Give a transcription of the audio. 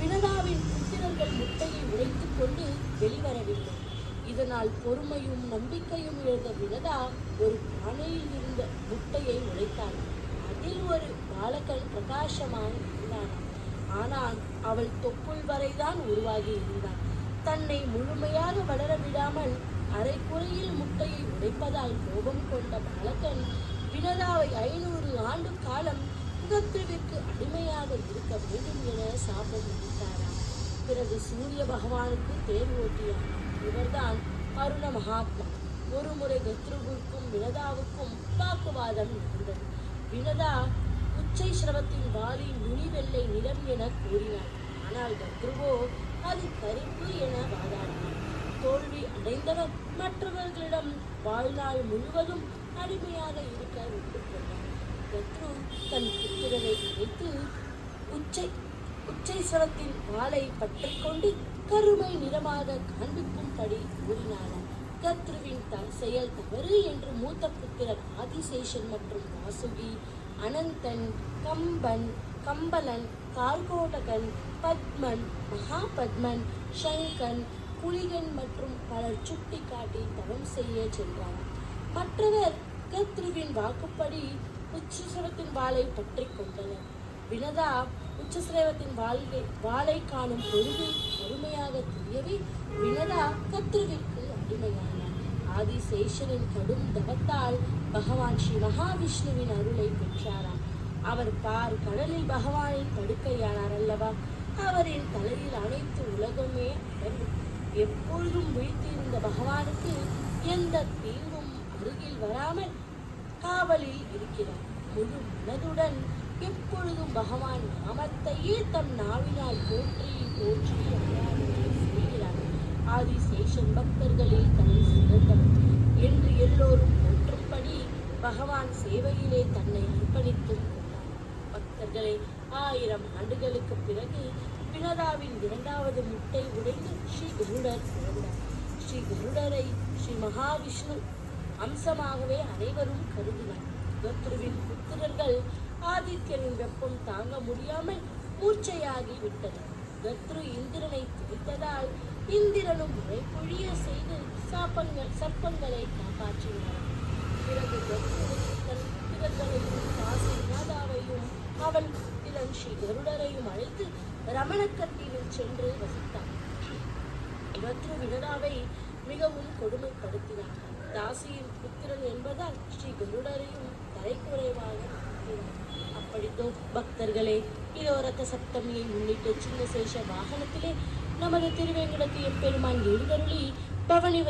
வினதாவின் புத்திரர்கள் முட்டையை உடைத்துக் கொண்டு வெளிவரவில்லை. இதனால் பொறுமையும் நம்பிக்கையும் இழந்த வினதா ஒரு பானையில் இருந்த முட்டையை உடைத்தாள் அதில் ஒரு பாலகன் பிரகாசமாக இருந்தான் ஆனால் அவள் தொப்புள் வரைதான் உருவாகி இருந்தான். தன்னை முழுமையாக வளர விடாமல் அரைக்குறையில் முட்டையை உடைப்பதால் கோபம் கொண்ட பாலகன் வினதாவை ஐநூறு ஆண்டு காலம் சிங்கத்திற்கு அடிமையாக இருக்க வேண்டும் என சாபம் விதித்தாராம் பிறகு சூரிய பகவானுக்கு தேர் ஓட்டியாராம் இவர்தான் அருண மகாத்மா. ஒரு முறை கத்ருவுக்கும் வினதாவுக்கும் வாக்குவாதம் நடந்தது. வினதா உச்சை சிரவத்தின் வாரி நுனி வெள்ளை நிறம் என கூறினார். ஆனால் கத்ருவோ அது கருப்பு என வாதாடினார். தோல்வி அடைந்தவர் மற்றவர்களிடம் வாழ்நாள் முழுவதும் அடிமையாக இருக்க ஒப்புக்கொண்டார் கத்ரு தன் புத்திரனை அழைத்து உச்சை உச்சைஸ்வரத்தின் சிரவத்தின் வாளை பற்றிக்கொண்டு கருமை நிறமாக காண்பிக்கும்படி கூறினாராம். கத்ருவின் த செயல் தவறு என்று மூத்த புத்திரர் ஆதிசேஷன் மற்றும் வாசுகி அனந்தன் கம்பன் கம்பலன் கார்கோடகன் பத்மன் மகாபத்மன் சங்கன் புலிகன் மற்றும் பலர் சுட்டி காட்டி தவம் செய்ய சென்றார் மற்றவர் கத்ருவின் வாக்குப்படி உச்சசிரவத்தின் வாளை பற்றி கொண்டனர். வினதா உச்சசிரவத்தின் வாழ்கை வாளை காணும் பொழுது அருமையாக தெரியவே வினதா கத்ருவிற்கு அடிமையானார் ஆதிசேஷனின் கடும் தவத்தால் பகவான் ஸ்ரீ மகாவிஷ்ணுவின் அருளை பெற்றாராம். அவர் பார் கடலில் பகவானின் படுக்கையானார் அல்லவா? அவரின் தலையில் அனைத்து உலகமே அடங்கும். எப்பொழுதும் விழித்திருந்த பகவானுக்கு எந்த தீங்கும் அருகில் வராமல் காவலில் இருக்கிறார். முழு மனதுடன் எப்பொழுதும் பகவான் நாமத்தையே தம் நாவினால் போற்றி போற்றி செய்கிறார். ஆதிசேஷன் பக்தர்களில் தலை சிறந்தவர் என்று எல்லோரும் போற்றும்படி பகவான் சேவையிலே தன்னை அர்ப்பணித்துக் கொண்டார். பக்தர்களே ஆயிரம் ஆண்டுகளுக்கு பிறகு வினதாவின் இரண்டாவது முட்டை உடைந்து ஸ்ரீ குருடர் பிறந்தார் ஸ்ரீ குருடரை ஸ்ரீ மகாவிஷ்ணு அம்சமாகவே அனைவரும் கருதினார். கத்ருவின் புத்திரர்கள் ஆதித்யனின் வெப்பம் தாங்க முடியாமல் மூச்சையாகி விட்டனர் கத்ரு இந்திரனை துடித்ததால் இந்திரனும் முறை பொழிய செய்து சாப்பங்கள் சர்ப்பங்களை காப்பாற்றினார். பிறகு கத்ரு தன் புத்திரர்களையும் காசி மாதாவையும் அவன் புத்திரன் ஸ்ரீ கருடரையும் அழைத்து ரமணக்கட்டிலில் சென்று வசித்தான் கத்ரு வினதாவை மிகவும் கொடுமைப்படுத்தினார். தாசியின் புத்திரன் என்பதால் ஸ்ரீ கருடரையும் தலைக்குறைவாக அப்படித்தோ பக்தர்களே இதோ ரத்த சப்தமியை முன்னிட்டு சின்ன சேஷ வாகனத்திலே நமது திருவேங்கடத்து எம்பெருமான் எழுந்தருளி பவனி